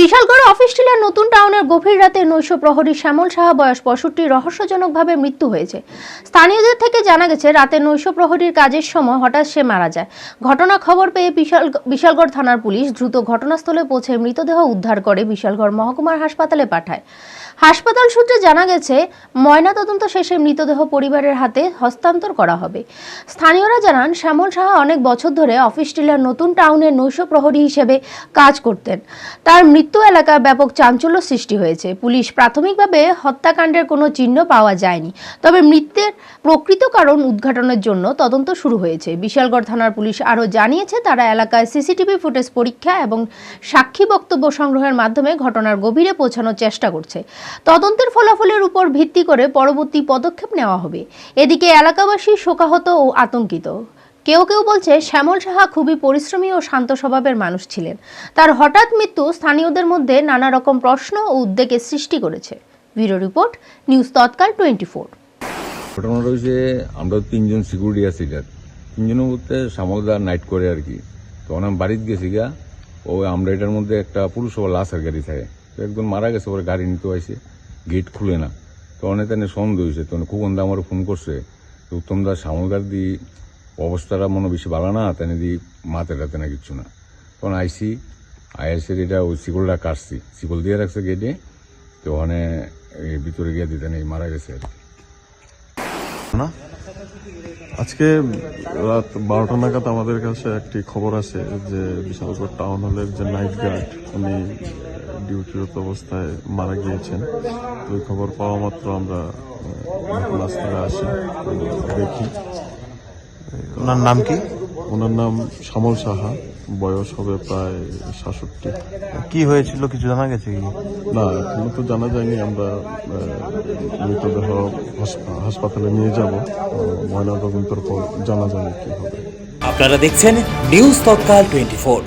Bishalgarh office tiller নতুন টাউনের গভীর রাতে নৈশ প্রহরী শ্যামল সাহা বয়স পঁয়ষট্টি, রহস্যজনকভাবে মৃত্যু হয়েছে। স্থানীয়দের থেকে জানা গেছে, রাতে নৈশ প্রহরীর কাজের সময় হঠাৎ সে মারা যায়। ঘটনা খবর পেয়ে বিশাল বিশালগড় থানার পুলিশ দ্রুত ঘটনাস্থলে পৌঁছে মৃতদেহ উদ্ধার করে বিশালগড় মহকুমার হাসপাতালে পাঠায়। হাসপাতাল সূত্রে জানা গেছে, ময়নাতদন্ত শেষে মৃতদেহ পরিবারের হাতে হস্তান্তর করা হবে। স্থানীয়রা জানান, শ্যামল সাহা অনেক বছর ধরে অফিস টিলার নতুন টাউনের নৈশ প্রহরী হিসেবে কাজ করতেন। তার মৃত্যু এলাকায় ব্যাপক চাঞ্চল্য সৃষ্টি হয়েছে। পুলিশ প্রাথমিকভাবে হত্যাকাণ্ডের কোনো চিহ্ন পাওয়া যায়নি। তবে মৃত্যুর প্রকৃত কারণ উদ্ঘাটনের জন্য তদন্ত শুরু হয়েছে। বিশালগড় থানার পুলিশ আরও জানিয়েছে, তারা এলাকায় সিসিটিভি ফুটেজ পরীক্ষা এবং সাক্ষী বক্তব্য সংগ্রহের মাধ্যমে ঘটনার গভীরে পৌঁছানোর চেষ্টা করছে। তদন্তের ফলাফলের উপর ভিত্তি করে পরবর্তী পদক্ষেপ নেওয়া হবে। এদিকে এলাকাবাসী শোকাহত ও আতঙ্কিত। কেউ কেউ বলছে শ্যামল সাহা খুবই পরিশ্রমী ও শান্ত স্বভাবের মানুষ ছিলেন। তার হঠাৎ মৃত্যু স্থানীয়দের মধ্যে নানা রকম প্রশ্ন ও উদ্বেগের সৃষ্টি করেছে। ব্যুরো রিপোর্ট, নিউজ তৎকাল টোয়েন্টি ফোর ঘটনাটা হয়েছে আমরা তিনজন সিকিউরিটি আছি এটার তিনজনের মধ্যে সামলদার নাইট করে আর কি। তখন আমি বাড়িতে গেছি গা। ও আমরা এটার মধ্যে একটা পুরুষ ও লাশের গাড়ি থাকে। একজন মারা গেছে ওর গাড়ি নিতে আইসে গেট খুলে না। তখন এখানে সন্দেহ হয়েছে। তখন খুকন্দা আমার ফোন করছে তো উত্তমদার সামলদার দি অবস্থাটা মনে বেশি ভালো না তাই দি মাতে টাতে না কিচ্ছু না। তখন আইসি, আইএসের এটা ওই শিকলটা কাটছি, শিকল দিয়ে রাখছে গেটে তো ওখানে ভিতরে গিয়ে দিতে নেই মারা গেছে আর না? আজকে রাত বারোটা নাগাদ আমাদের কাছে একটি খবর আছে যে বিশালগড় টাউন হলের যে নাইট গার্ড, উনি ডিউটিরত অবস্থায় মারা গিয়েছেন। তো ওই খবর পাওয়া মাত্র আমরা ঘটনাস্থলে আসি দেখি। ওনার নাম কি? ওনার নাম শ্যামল সাহা বয়স হবে প্রায় সাতষট্টি। কি হয়েছিল কিছু জানা গেছে কি? না এখনও তো জানা যায়নি আমরা মৃতদেহ হাসপাতালে নিয়ে যাব। ময়নাতদন্তের পর জানা যাবে কি হবে। আপনারা দেখছেন নিউজ তৎকাল টোয়েন্টি